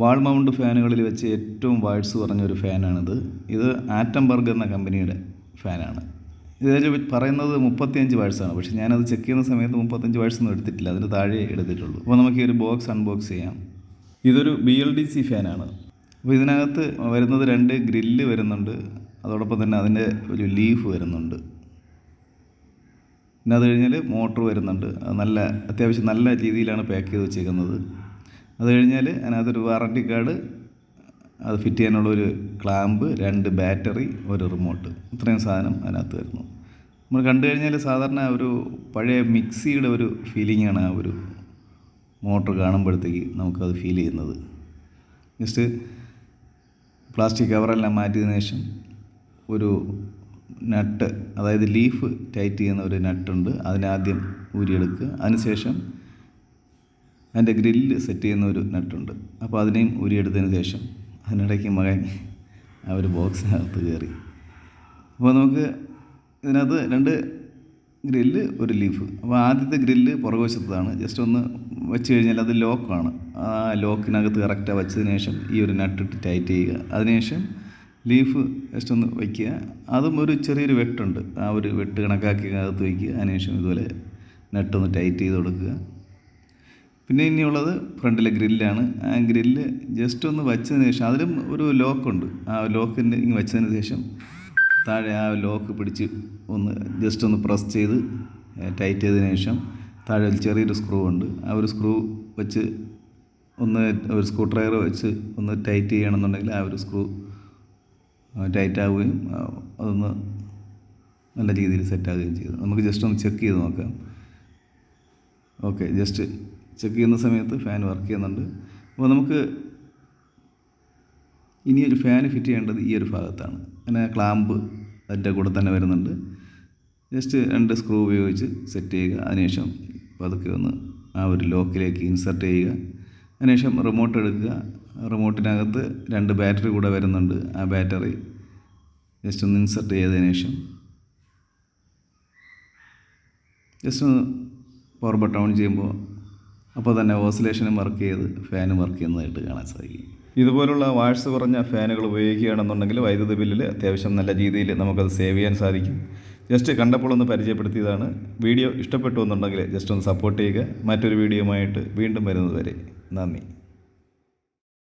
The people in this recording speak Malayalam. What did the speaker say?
വാൾ മൗണ്ട് ഫാനുകളിൽ വെച്ച് ഏറ്റവും വാഴ്സ് കുറഞ്ഞൊരു ഫാനാണിത്. ഇത് ആറ്റം ആറ്റംബർഗ് എന്ന കമ്പനിയുടെ ഫാനാണ്. ഇതിൽ പറയുന്നത് മുപ്പത്തിയഞ്ച് വാഴ്സാണ് പക്ഷേ ഞാനത് ചെക്ക് ചെയ്യുന്ന സമയത്ത് മുപ്പത്തഞ്ച് ഒന്നും എടുത്തിട്ടില്ല. അതിന് താഴെ എടുത്തിട്ടുള്ളൂ. അപ്പോൾ നമുക്ക് ഈ ഒരു ബോക്സ് അൺബോക്സ് ചെയ്യാം. ഇതൊരു ബി എൽ ഡി സി ഫാനാണ്. അപ്പോൾ ഇതിനകത്ത് വരുന്നത് രണ്ട് ഗ്രില്ല് വരുന്നുണ്ട്. അതോടൊപ്പം തന്നെ അതിന്റെ ഒരു ലീഫ് വരുന്നുണ്ട്. പിന്നെ അത് കഴിഞ്ഞാൽ മോട്ടർ വരുന്നുണ്ട്. നല്ല അത്യാവശ്യം നല്ല രീതിയിലാണ് പാക്ക് ചെയ്ത് വെച്ചേക്കുന്നത്. അത് കഴിഞ്ഞാൽ അതിനകത്തൊരു വാറണ്ടി കാർഡ് അത് ഫിറ്റ് ചെയ്യാനുള്ള ഒരു ക്ലാമ്പ് രണ്ട് ബാറ്ററി ഒരു റിമോട്ട് ഇത്രയും സാധനം അതിനകത്ത് വരുന്നു. നമ്മൾ കണ്ടു കഴിഞ്ഞാൽ സാധാരണ ഒരു പഴയ മിക്സിയുടെ ഒരു ഫീലിംഗാണ് ആ ഒരു മോട്ടർ കാണുമ്പോഴത്തേക്ക് നമുക്കത് ഫീൽ ചെയ്യുന്നത്. ജസ്റ്റ് പ്ലാസ്റ്റിക് കവറെല്ലാം മാറ്റിയതിനു ശേഷം ഒരു നട്ട് അതായത് ലീഫ് ടൈറ്റ് ചെയ്യുന്ന ഒരു നട്ടുണ്ട് അതിനാദ്യം ഊരിയെടുക്കുക. അതിനുശേഷം അതിന്റെ ഗ്രില്ല് സെറ്റ് ചെയ്യുന്ന ഒരു നട്ടുണ്ട്. അപ്പോൾ അതിനെയും ഉരിയെടുത്തതിന് ശേഷം അതിനിടയ്ക്ക് മകൻ ആ ഒരു ബോക്സിനകത്ത് കയറി. അപ്പോൾ നമുക്ക് ഇതിനകത്ത് രണ്ട് ഗ്രില്ല് ഒരു ലീഫ്. അപ്പോൾ ആദ്യത്തെ ഗ്രില്ല് പുറകുവശത്താണ് ജസ്റ്റ് ഒന്ന് വെച്ച് കഴിഞ്ഞാൽ അത് ലോക്കാണ്. ആ ലോക്കിനകത്ത് കറക്റ്റാണ് വെച്ചതിന് ശേഷം ഈ ഒരു നട്ടിട്ട് ടൈറ്റ് ചെയ്യുക. അതിനുശേഷം ലീഫ് ജസ്റ്റ് ഒന്ന് വയ്ക്കുക. അതും ഒരു ചെറിയൊരു വെട്ടുണ്ട്. ആ ഒരു വെട്ട് കണക്കാക്കി അകത്ത് വയ്ക്കുക. അതിനുശേഷം ഇതുപോലെ നട്ടൊന്ന് ടൈറ്റ് ചെയ്ത് കൊടുക്കുക. പിന്നെ ഇനിയുള്ളത് ഫ്രണ്ടിലെ ഗ്രില്ലാണ്. ആ ഗ്രില്ല് ജസ്റ്റ് ഒന്ന് വച്ചതിന് ശേഷം അതിലും ഒരു ലോക്കുണ്ട് ആ ലോക്കിന്റെ ഇങ്ങനെ വെച്ചതിന് ശേഷം താഴെ ആ ലോക്ക് പിടിച്ച് ഒന്ന് ജസ്റ്റ് ഒന്ന് പ്രസ് ചെയ്ത് ടൈറ്റ് ചെയ്തതിന് ശേഷം താഴെ ഒരു ചെറിയൊരു സ്ക്രൂ ഉണ്ട്. ആ ഒരു സ്ക്രൂ വെച്ച് ഒന്ന് ഒരു സ്ക്രൂ ഡ്രൈവർ വെച്ച് ഒന്ന് ടൈറ്റ് ചെയ്യണമെന്നുണ്ടെങ്കിൽ ആ ഒരു സ്ക്രൂ ടൈറ്റ് ആവുകയും അതൊന്ന് നല്ല രീതിയിൽ സെറ്റ് ആവുകയും ചെയ്തു. നമുക്ക് ജസ്റ്റ് ഒന്ന് ചെക്ക് ചെയ്ത് നോക്കാം. ഓക്കെ ജസ്റ്റ് ചെക്ക് ചെയ്യുന്ന സമയത്ത് ഫാൻ വർക്ക് ചെയ്യുന്നുണ്ട്. അപ്പോൾ നമുക്ക് ഇനി ഒരു ഫാൻ ഫിറ്റ് ചെയ്യേണ്ടത് ഈ ഒരു ഭാഗത്താണ്. അങ്ങനെ ക്ലാമ്പ് അതിന്റെ കൂടെ തന്നെ വരുന്നുണ്ട്. ജസ്റ്റ് രണ്ട് സ്ക്രൂ ഉപയോഗിച്ച് സെറ്റ് ചെയ്യുക. അതിനുശേഷം പതുക്കെ ഒന്ന് ആ ഒരു ലോക്കിലേക്ക് ഇൻസർട്ട് ചെയ്യുക. അതിനുശേഷം റിമോട്ട് എടുക്കുക. റിമോട്ടിനകത്ത് രണ്ട് ബാറ്ററി കൂടെ വരുന്നുണ്ട്. ആ ബാറ്ററി ജസ്റ്റ് ഒന്ന് ഇൻസർട്ട് ചെയ്തതിനു ശേഷം ജസ്റ്റ് ഒന്ന് പവർ ബട്ടൺ ഓൺ ചെയ്യുമ്പോൾ അപ്പോൾ തന്നെ ഓസിലേഷനും വർക്ക് ചെയ്ത് ഫാനും വർക്ക് ചെയ്യുന്നതായിട്ട് കാണാൻ സാധിക്കും. ഇതുപോലുള്ള വാഴ്സ് കുറഞ്ഞ ഫാനുകൾ ഉപയോഗിക്കുകയാണെന്നുണ്ടെങ്കിൽ വൈദ്യുതി ബില്ലിൽ അത്യാവശ്യം നല്ല രീതിയിൽ നമുക്കത് സേവ് ചെയ്യാൻ സാധിക്കും. ജസ്റ്റ് കണ്ടപ്പോൾ ഒന്ന് പരിചയപ്പെടുത്തിയതാണ്. വീഡിയോ ഇഷ്ടപ്പെട്ടു എന്നുണ്ടെങ്കിൽ ജസ്റ്റ് ഒന്ന് സപ്പോർട്ട് ചെയ്യുക. മറ്റൊരു വീഡിയോയുമായിട്ട് വീണ്ടും വരുന്നത് വരെ നന്ദി.